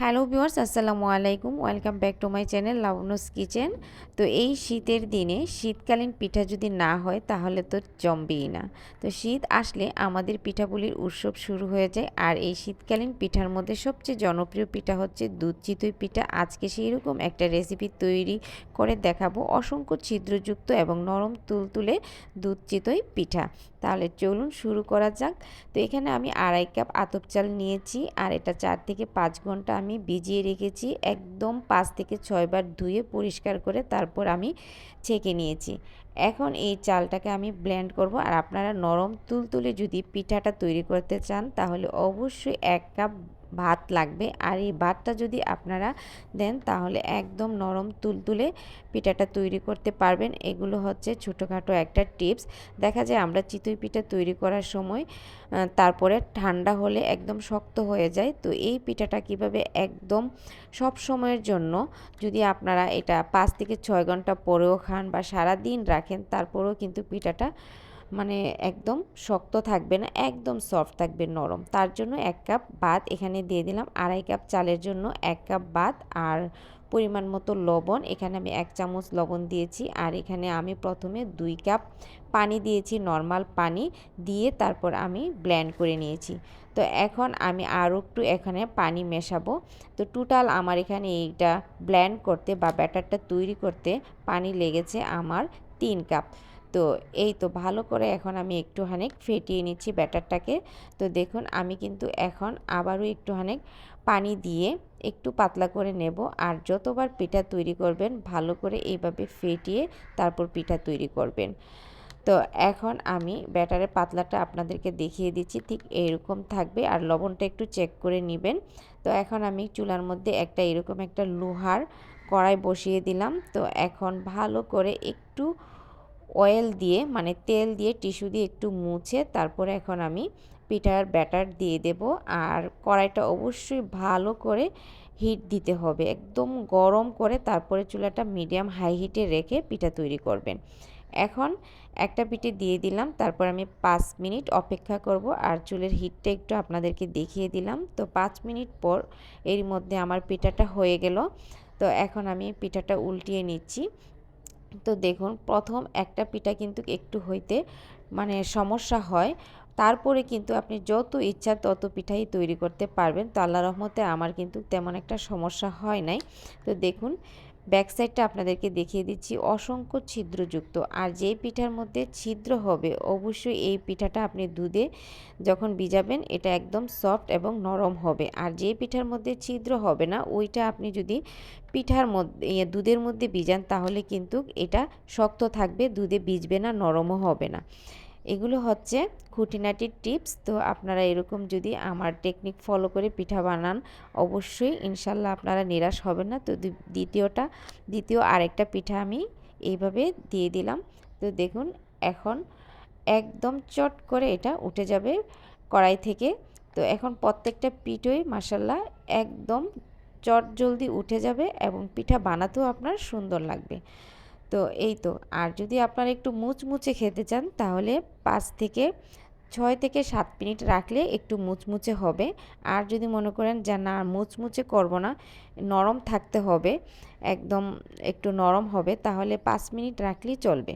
Hello viewers, আসসালামু আলাইকুম। Welcome back to my channel Labnus kitchen. তো এই শীতের দিনে শীতকালীন পিঠা যদি না হয়, তাহলে তো জমবেই না। তো শীত আসলে আমাদের পিঠাগুলির উৎসব শুরু হয়ে যায়, আর এই শীতকালীন পিঠার মধ্যে সবচেয়ে জনপ্রিয় পিঠা হচ্ছে দুধ চিতই পিঠা। আজকে সেই রকম একটা রেসিপি তৈরি করে দেখাবো অসংখ্য ছিদ্রযুক্ত এবং নরম তুলতুলে দুধ চিতই পিঠা। তাহলে চলুন শুরু করা যাক। তো এখানে আমি আড়াই কাপ আতপ চাল নিয়েছি আর এটা চার থেকে পাঁচ ঘণ্টা আমি ভিজিয়ে রেখেছি। একদম পাঁচ থেকে ছয়বার ধুয়ে পরিষ্কার করে তারপর আমি ছেঁকে নিয়েছি। এখন এই চালটাকে আমি ব্লেন্ড করব আর আপনারা নরম তুলতুলে যদি পিঠাটা তৈরি করতে চান তাহলে অবশ্যই এক কাপ ভাত লাগবে। আর এই ভাতটা যদি আপনারা দেন, তাহলে একদম নরম তুলতুলে পিঠাটা তৈরি করতে পারবেন। এগুলো হচ্ছে ছোটোখাটো একটা টিপস। দেখা যায় আমরা চিতই পিঠা তৈরি করার সময় তারপরে ঠান্ডা হলে একদম শক্ত হয়ে যায়। তো এই পিঠাটা কীভাবে একদম সব সময়ের জন্য, যদি আপনারা এটা পাঁচ থেকে ছয় ঘণ্টা পরেও খান বা সারা দিন রাখেন, তারপরেও কিন্তু পিঠাটা মানে একদম শক্ত থাকবে না, একদম সফট থাকবে নরম। তার জন্য এক কাপ ভাত এখানে দিয়ে দিলাম। আড়াই কাপ চালের জন্য এক কাপ ভাত আর পরিমাণ মতো লবণ। এখানে আমি এক চামচ লবণ দিয়েছি আর এখানে আমি প্রথমে দুই কাপ পানি দিয়েছি নর্মাল পানি দিয়ে তারপর আমি ব্ল্যান্ড করে নিয়েছি। তো এখন আমি আরও একটু এখানে পানি মেশাবো। তো টোটাল আমার এখানে এইটা ব্ল্যান্ড করতে বা ব্যাটারটা তৈরি করতে পানি লেগেছে আমার তিন কাপ। তো এই তো ভালো করে এখন আমি একটুখানি ফেটিয়ে নিচ্ছি ব্যাটারটাকে। তো দেখুন, আমি কিন্তু এখন আবারও একটুখানি পানি দিয়ে একটু পাতলা করে নেব। আর যতবার পিঠা তৈরি করবেন, ভালো করে এইভাবে ফেটিয়ে তারপর পিঠা তৈরি করবেন। তো এখন আমি ব্যাটারের পাতলাটা আপনাদেরকে দেখিয়ে দিচ্ছি, ঠিক এরকম থাকবে। আর লবণটা একটু চেক করে নেবেন। তো এখন আমি চুলার মধ্যে একটা এরকম একটা লোহার কড়াই বসিয়ে দিলাম। তো এখন ভালো করে একটু অয়েল দিয়ে মানে তেল দিয়ে টিস্যু দিয়ে একটু মুছে তারপরে এখন আমি পিঠার ব্যাটার দিয়ে দেব। আর কড়াইটা অবশ্যই ভালো করে হিট দিতে হবে। একদম গরম করে তারপরে চুলাটা মিডিয়াম হাই হিটে রেখে পিঠা তৈরি করবেন। এখন একটা পিঠে দিয়ে দিলাম, তারপর আমি পাঁচ মিনিট অপেক্ষা করব। আর চুলের হিটটা একটু আপনাদেরকে দেখিয়ে দিলাম। তো পাঁচ মিনিট পর এর মধ্যে আমার পিঠাটা হয়ে গেল। তো এখন আমি পিঠাটা উল্টিয়ে নিচ্ছি। তো দেখুন, প্রথম একটা পিঠা কিন্তু একটু হইতে মানে সমস্যা হয়। তারপরে কিন্তু আপনি যত ইচ্ছা তত পিঠাই তৈরি করতে পারবেন। তো আল্লাহ রহমতে আমার কিন্তু তেমন একটা সমস্যা হয় নাই। তো দেখুন ব্যাক সাইডটা আপনাদেরকে দেখিয়ে দিচ্ছি। অসংখ্য ছিদ্রযুক্ত। আর যেই পিঠার মধ্যে ছিদ্র হবে, অবশ্যই এই পিঠাটা আপনি দুধে যখন ভিজাবেন, এটা একদম সফট এবং নরম হবে। আর যে পিঠার মধ্যে ছিদ্র হবে না, ওইটা আপনি যদি পিঠার মধ্যে দুধের মধ্যে ভিজান, তাহলে কিন্তু এটা শক্ত থাকবে, দুধে ভিজবে না, নরমও হবে না। এগুলো হচ্ছে খুঁটিনাটির টিপস। তো আপনারা এরকম যদি আমার টেকনিক ফলো করে পিঠা বানান, অবশ্যই ইনশাল্লাহ আপনারা নিরাশ হবেন না। তো দ্বিতীয়টা, দ্বিতীয় আরেকটা পিঠা আমি এইভাবে দিয়ে দিলাম। তো দেখুন, এখন একদম চট করে এটা উঠে যাবে কড়াই থেকে। তো এখন প্রত্যেকটা পিঠই মাসাল্লাহ একদম চট জলদি উঠে যাবে এবং পিঠা বানাতেও আপনার সুন্দর লাগবে। তো এই তো। আর যদি আপনারা একটু মুচমুচে খেতে চান, তাহলে পাঁচ থেকে ছয় থেকে সাত মিনিট রাখলে একটু মুচমুচে হবে। আর যদি মনে করেন যে, না, মুচমুচে করব না, নরম থাকতে হবে, একদম একটু নরম হবে তাহলে পাঁচ মিনিট রাখলেই চলবে।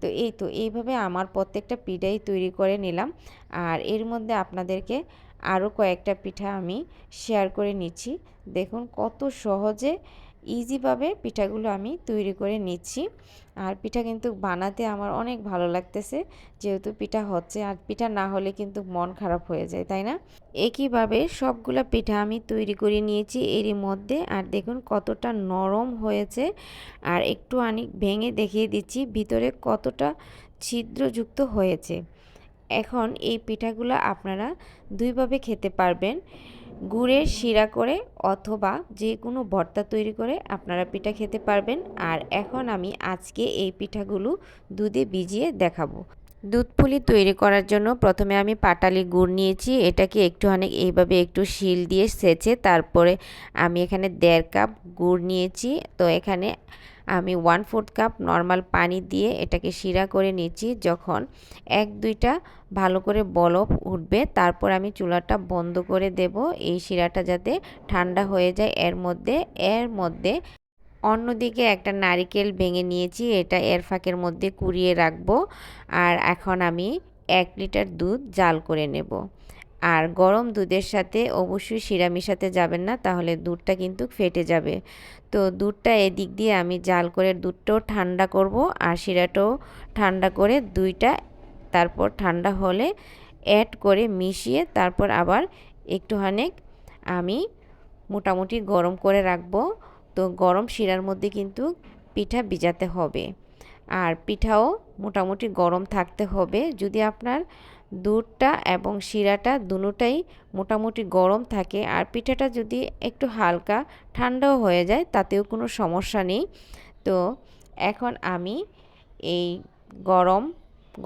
তো এই তো, এইভাবে আমার প্রত্যেকটা পিঠাই তৈরি করে নিলাম। আর এর মধ্যে আপনাদেরকে আরও কয়েকটা পিঠা আমি শেয়ার করে নিচ্ছি। দেখুন কত সহজে ইজিভাবে পিঠাগুলো আমি তৈরি করে নিচ্ছি। আর পিঠা কিন্তু বানাতে আমার অনেক ভালো লাগতেছে, যেহেতু পিঠা হচ্ছে, আর পিঠা না হলে কিন্তু মন খারাপ হয়ে যায়, তাই না? একইভাবে সবগুলো পিঠা আমি তৈরি করে নিয়েছি এরই মধ্যে, আর দেখুন কতটা নরম হয়েছে। আর একটু আনি ভেঙে দেখিয়ে দিচ্ছি, ভিতরে কতটা ছিদ্রযুক্ত হয়েছে। এখন এই পিঠাগুলো আপনারা দুইভাবে খেতে পারবেন। গুড়ের শিরা করে অথবা যে কোনো ভর্তা তৈরি করে আপনারা পিঠা খেতে পারবেন। আর এখন আমি আজকে এই পিঠাগুলো দুধে ভিজিয়ে দেখাবো। দুধ পুলি তৈরি করার জন্য প্রথমে আমি পাটালি গুড় নিয়েছি। এটাকে একটু অনেক এইভাবে একটু শিল দিয়ে সেচে তারপরে আমি এখানে দেড় কাপ গুড় নিয়েছি। তো এখানে আমি ওয়ান ফোর্থ কাপ নর্মাল পানি দিয়ে এটাকে শিরা করে নিচ্ছি। যখন এক, দুইটা ভালো করে বলফ উঠবে, তারপর আমি চুলাটা বন্ধ করে দেব। এই শিরাটা যাতে ঠান্ডা হয়ে যায়, এর মধ্যে এর মধ্যে অন্যদিকে একটা নারিকেল ভেঙে নিয়েছি, এটা এর ফাঁকের মধ্যে কুড়িয়ে রাখব। আর এখন আমি এক লিটার দুধ জাল করে নেব। আর গরম দুধের সাথে অবশ্যই শিরা মিশাতে যাবেন না, তাহলে দুধটা কিন্তু ফেটে যাবে। তো দুধটা এদিক দিয়ে আমি জাল করে দুধটাও ঠান্ডা করব আর শিরাটাও ঠান্ডা করে দুইটা তারপর ঠান্ডা হলে অ্যাড করে মিশিয়ে তারপর আবার একটুখানেক আমি মোটামুটি গরম করে রাখব। তো গরম শিরার মধ্যে কিন্তু পিঠা ভিজাতে হবে। আর পিঠাও মোটামুটি গরম থাকতে হবে। যদি আপনার দুধটা এবং শিরাটা দুটোটাই মোটামুটি গরম থাকে আর পিঠাটা যদি একটু হালকা ঠান্ডাও হয়ে যায়, তাতেও কোনো সমস্যা নেই। তো এখন আমি এই গরম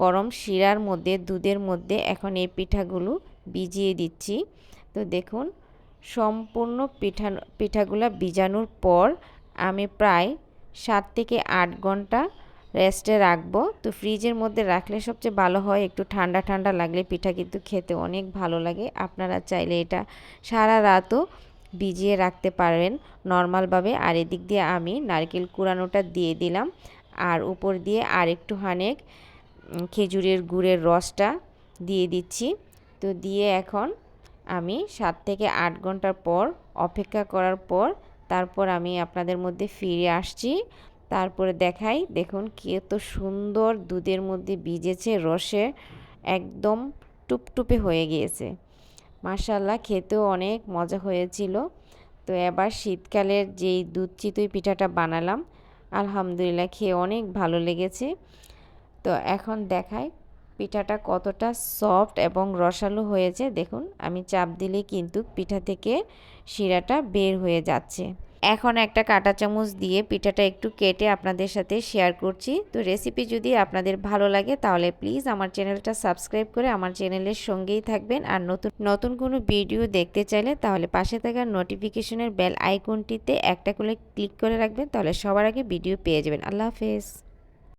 গরম শিরার মধ্যে, দুধের মধ্যে এখন এই পিঠাগুলো ভিজিয়ে দিচ্ছি। তো দেখুন, সম্পূর্ণ পিঠা, পিঠাগুলো ভিজানোর পর আমি প্রায় সাত থেকে আট ঘণ্টা রেস্টে রাখব। তো ফ্রিজের মধ্যে রাখলে সবচেয়ে ভালো হয়, একটু ঠান্ডা ঠান্ডা লাগলে পিঠা কিন্তু খেতে অনেক ভালো লাগে। আপনারা চাইলে এটা সারা রাতও ভিজিয়ে রাখতে পারবেন নর্মালভাবে। আর এদিক দিয়ে আমি নারকেল কুড়ানোটা দিয়ে দিলাম। আর উপর দিয়ে আর একটু হানেক খেজুরের গুড়ের রসটা দিয়ে দিচ্ছি। তো দিয়ে এখন আমি সাত থেকে আট ঘণ্টার পর অপেক্ষা করার পর তারপর আমি আপনাদের মধ্যে ফিরে আসছি। তারপরে দেখাই, দেখুন কত সুন্দর দুধের মধ্যে ভিজেছে রসে একদম টুপটুপে হয়ে গিয়েছে। মাসাল্লাহ খেতেও অনেক মজা হয়েছিল। তো এবার শীতকালের যেই দুধ চিতই পিঠাটা বানালাম, আলহামদুলিল্লাহ খেয়ে অনেক ভালো লেগেছে। তো এখন দেখাই পিঠাটা কতটা সফট এবং রসালো হয়েছে। দেখুন, আমি চাপ দিলে কিন্তু পিঠা থেকে শিরাটা বের হয়ে যাচ্ছে। এখন একটা কাটা চামচ দিয়ে পিঠাটা একটু কেটে আপনাদের সাথে শেয়ার করছি। তো রেসিপি যদি আপনাদের ভালো লাগে, তাহলে প্লিজ আমার চ্যানেলটা সাবস্ক্রাইব করে আমার চ্যানেলের সঙ্গেই থাকবেন। আর নতুন নতুন কোনো ভিডিও দেখতে চাইলে, তাহলে পাশে থাকা নোটিফিকেশনের বেল আইকনটিতে একটা করে ক্লিক করে রাখবেন, তাহলে সবার আগে ভিডিও পেয়ে যাবেন। আল্লাহ হাফেজ।